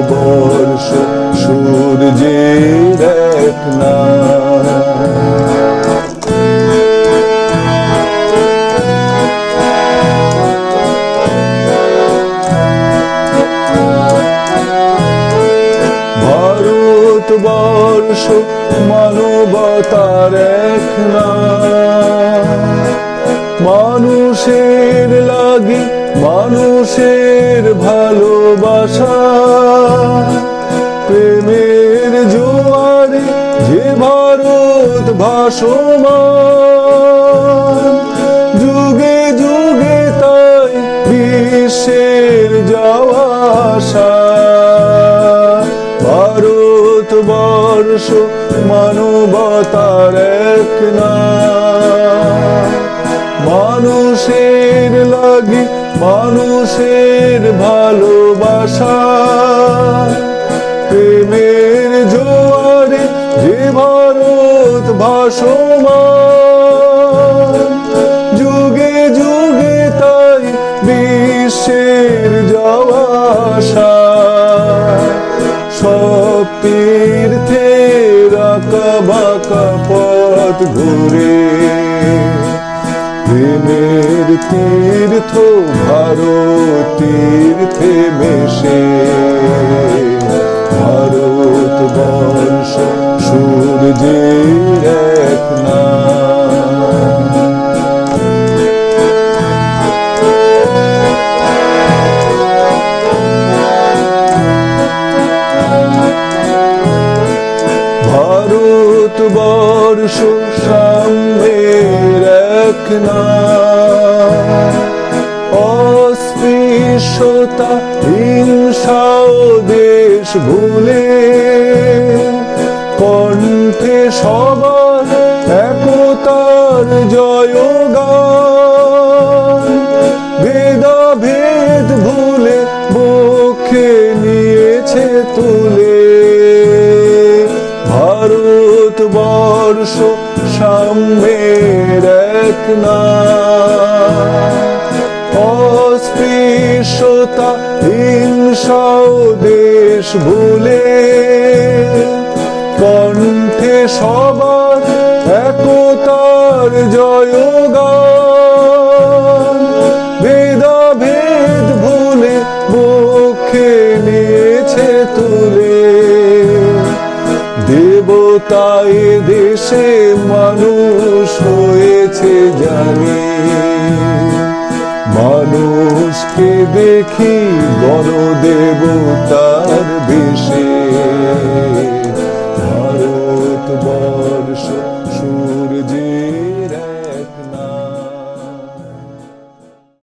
ভারত বর্ষ সূর্যের এক নাম ভারত মানবতার এক নাম মানুষের লাগি, মানুষের ভালোবাসা। প্রেমের জোয়ারে যে ভারত ভাসমান, যুগে যুগে তাই বিশ্বের যাওয়া আসা। ভারত বর্ষ মানবতার এক নাম। মানুষের লাগি, মানুষের ভালোবাসা। প্রেমের জোয়ারে যে ভারত ভাসমান, যুগে যুগে তাই বিশ্বের যাওয়া আসা সব বাঁকা পথ ঘুরে প্রেমের তীর্থ ভারত তীর্থে মেশে ভারত বর্ষ সূর্যের এক নাম। ভারত বর্ষ সাম্যের অস্পৃশ্যতা হিংসাও দেশ ভুলে। কণ্ঠে সবার একতার জয়গান ভেদাভেদ ভুলে বক্ষে নিয়েছে তুলে। ভারত বর্ষ সাম্যের এক নাম অস্পৃশ্যতা হিংসাও দেশ ভুলে। কণ্ঠে সবার একতার জয়গান। ভেদাভেদ ভুলে বক্ষে নিয়েছে তুলে। দেবতায় দেশে মানুষ দেখি বড় দেবতার বেশে।